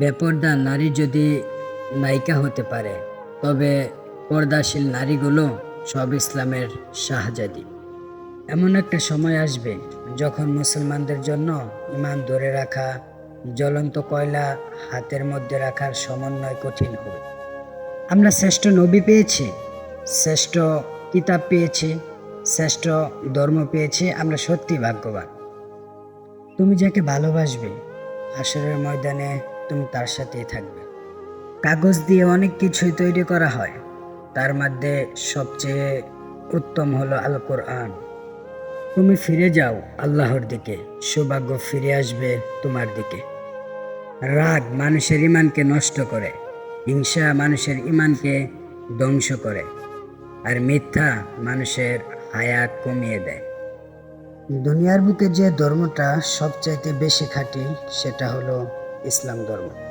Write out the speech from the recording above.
বেপর্দা নারী যদি নায়িকা হতে পারে, তবে পর্দাশীল নারীগুলো সব ইসলামের শাহজাদি। এমন একটা সময় আসবে যখন মুসলমানদের জন্য ইমান ধরে রাখা, জ্বলন্ত কয়লা হাতের মধ্যে রাখার সমন্বয় কঠিন হবে। আমরা শ্রেষ্ঠ নবী পেয়েছি, শ্রেষ্ঠ কিতাব পেয়েছি, শ্রেষ্ঠ ধর্ম পেয়েছি, আমরা সত্যি ভাগ্যবান। তুমি যাকে ভালোবাসবে আসরের ময়দানে তুমি তার সাথেই থাকবে। কাগজ দিয়ে অনেক কিছুই তৈরি করা হয়। তার মধ্যে সবচেয়ে উত্তম হলো আল কোরআন তুমি ফিরে যাও আল্লাহর দিকে, সৌভাগ্য ফিরে আসবে তোমার দিকে। রাগ মানুষের ইমানকে নষ্ট করে, হিংসা মানুষের ইমানকে ধ্বংস করে, আর মিথ্যা মানুষের হায়াত কমিয়ে দেয়। দুনিয়ার বুকে যে ধর্মটা সবচাইতে বেশি খাঁটি, সেটা হলো ইসলাম ধর্ম।